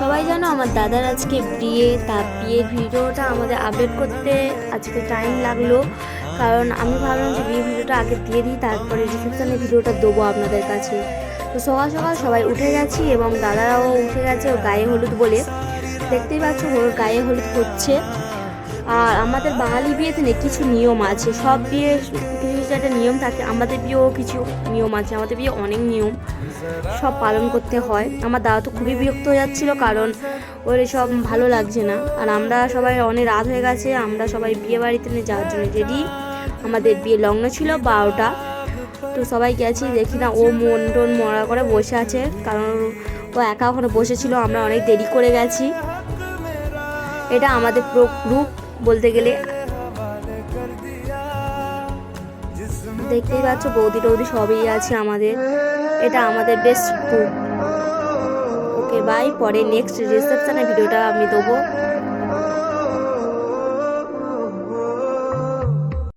সবাই জানো আমার দাদার আজকে বিয়ে তা বিয়ের ভিডিওটা আমাদের আপডেট করতে আজকে টাইম লাগল। কারণ আমি ভাবলাম যে বিয়ে ভিডিওটা আগে দিয়ে দিই, তারপরে রিসেপশনের ভিডিওটা দেবো আপনাদের কাছে। তো সকাল সকাল সবাই উঠে গেছি এবং দাদারাও উঠে গেছে ও গায়ে হলুদ বলে। দেখতেই পাচ্ছ ওর গায়ে হলুদ হচ্ছে। আর আমাদের বাঙালি বিয়েতে না কিছু নিয়ম আছে। সব বিয়ে কিছু কিছু একটা নিয়ম থাকে, আমাদের বিয়েও কিছু নিয়ম আছে। আমাদের বিয়ে অনেক নিয়ম সব পালন করতে হয়। আমার দাদা তো খুবই বিরক্ত হয়ে যাচ্ছিল কারণ ওর সব ভালো লাগছে না। আর আমরা সবাই অনেক রাত হয়ে গেছে, আমরা সবাই বিয়ে বাড়িতে নিয়ে যাওয়ার জন্য রেডি আমাদের বিয়ে লগ্ন ছিল বারোটা। তো সবাই গেছি, দেখি না ও মন টন মরা করে বসে আছে। কারণ ও একা ওখানে বসেছিল, আমরা অনেক দেরি করে গেছি। এটা আমাদের গ্রুপ বলতে গেলে। দেখতেই পাচ্ছ বৌদি টৌদি সবই আছে আমাদের। এটা আমাদের বেস্ট ওকে বাই পরে নেক্সট রিসেপশানের ভিডিওটা আমি দেবো।